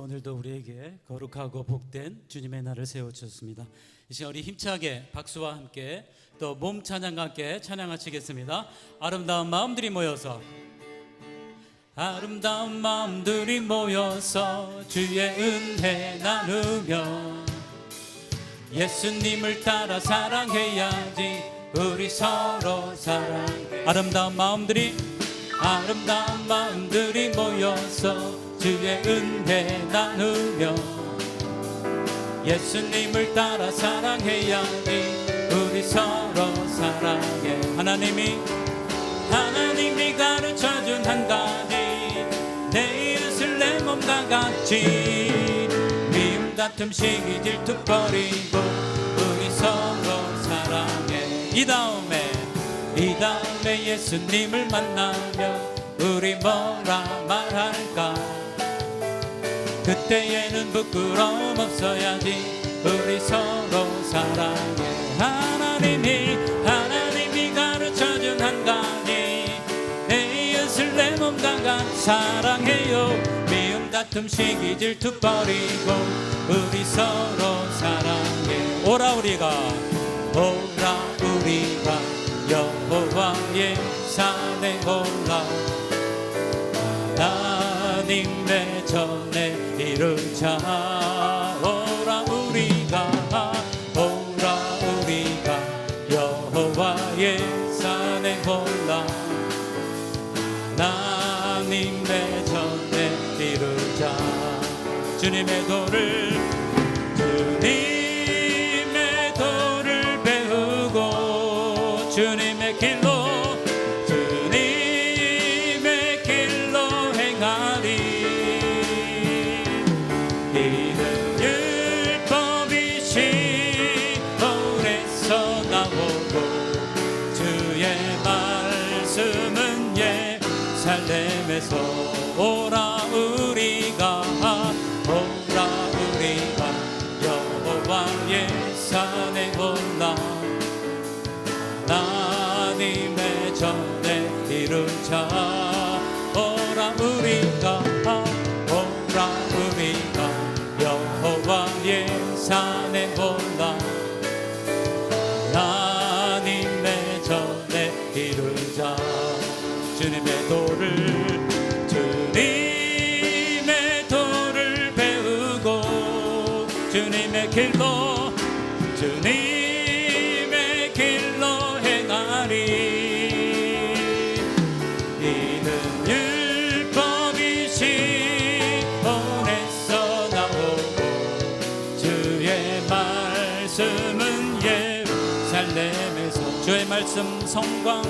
오늘도 우리에게 거룩하고 복된 주님의 날을 세워 주셨습니다. 이 시간 우리 힘차게 박수와 함께 또 몸 찬양과 함께 찬양하시겠습니다. 아름다운 마음들이 모여서 아름다운 마음들이 모여서 주의 은혜 나누며 예수님을 따라 사랑해야지 우리 서로 사랑해 아름다운 마음들이 아름다운 마음들이 모여서 주의 은혜 나누며 예수님을 따라 사랑해야지 우리 서로 사랑해. 하나님이 하나님이 가르쳐준 한 가지 내 이웃을 내 몸과 같이 미움 다툼 시기 질투 버리고 우리 서로 사랑해. 이 다음에 이 다음에 예수님을 만나면 우리 뭐라 말할까 그때에는 부끄러움 없어야지. 우리 서로 사랑해. 하나님이 하나님이 가르쳐준 한 가지. 내 이웃을 내 몸과 같이 사랑해요. 미움 다툼 시기 질투 버리고 우리 서로 사랑해. 오라 우리가. 오라 우리가. 여호와의 산에 올라 하나님의 전에 이르 자 오라 우리가 오라 우리가 여호와의 산에 올라. 하나님의 전에 이르자. 주님의 도를 주님 자 오라 우리가 오라 우리가 여호와의 산에 올라. 하나님의 전에 이르자. 주님의 도를 주님의 도를 배우고 주님의 길로 주님 말씀 성광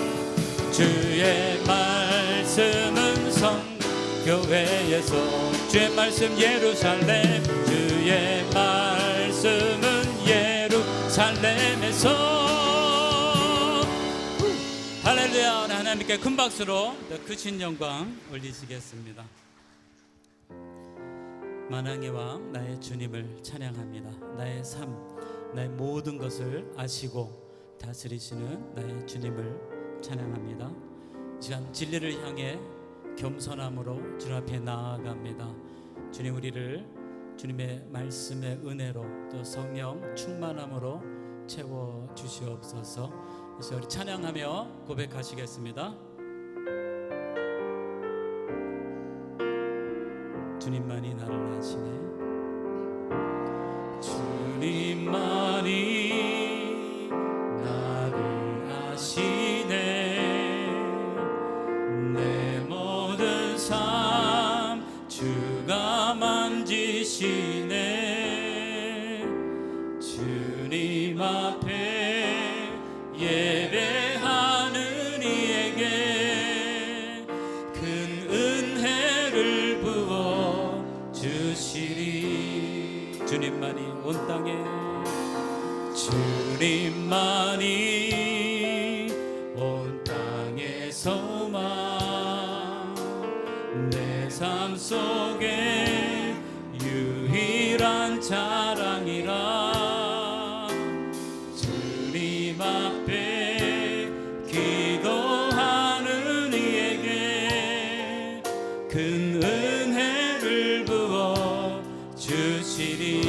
주의 말씀은 성 교회에서 주의 말씀 예루살렘 주의 말씀은 예루살렘에서. 할렐루야 하나님께 큰 박수로 더 크신 영광 올리시겠습니다. 만왕의 왕 나의 주님을 찬양합니다. 나의 삶 나의 모든 것을 아시고 다스리시는 나의 주님을 찬양합니다. 이 시간 진리를 향해 겸손함으로 주님 앞에 나아갑니다. 주님 우리를 주님의 말씀의 은혜로 또 성령 충만함으로 채워 주시옵소서. 그래서 우리 찬양하며 고백하시겠습니다. 주님만이 나를 아시네. 주님만이 지시네. 주님 앞에 예배하는 이에게 큰 은혜를 부어 주시리. 주님만이 온 땅에. 주님만이 온 소망 내삶 속에 한 자랑이라. 주님 앞에 기도하는 이에게 큰 은혜를 부어 주시리.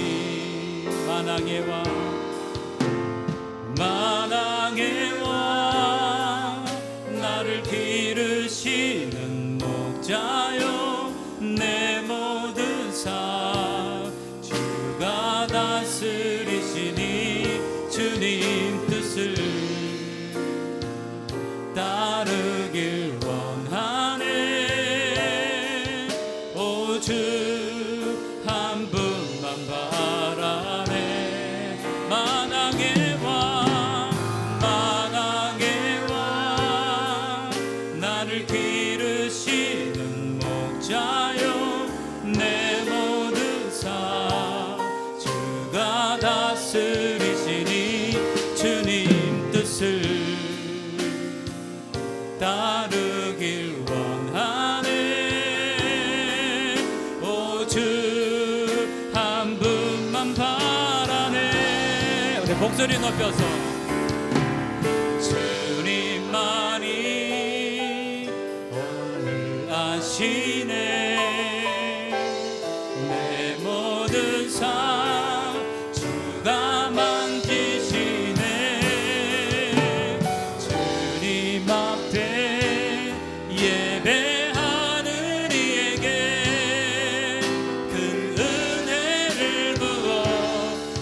만왕의 왕. Somebody. 분만 바라네. 우리 목소리 높여서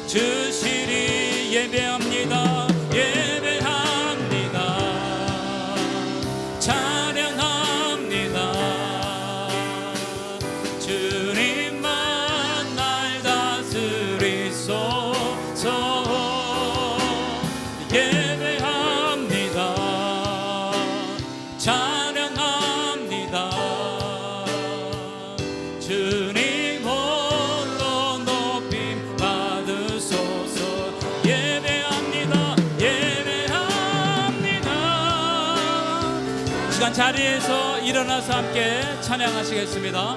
주시리 예배합니다 시간 자리에서 일어나서 함께 찬양하시겠습니다.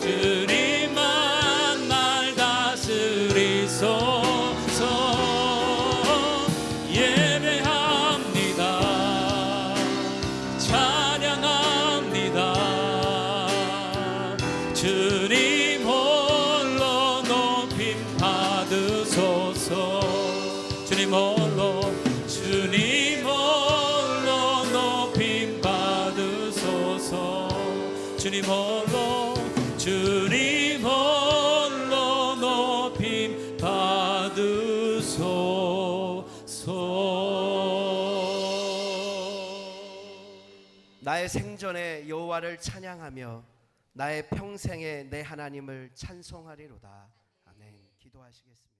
주님만 날 다스리소서. 예배합니다. 찬양합니다. 주님 홀로 높임 받으소서. 주님 홀 나의 생전에 여호와를 찬양하며 나의 평생에 내 하나님을 찬송하리로다. 아멘. 기도하시겠습니다.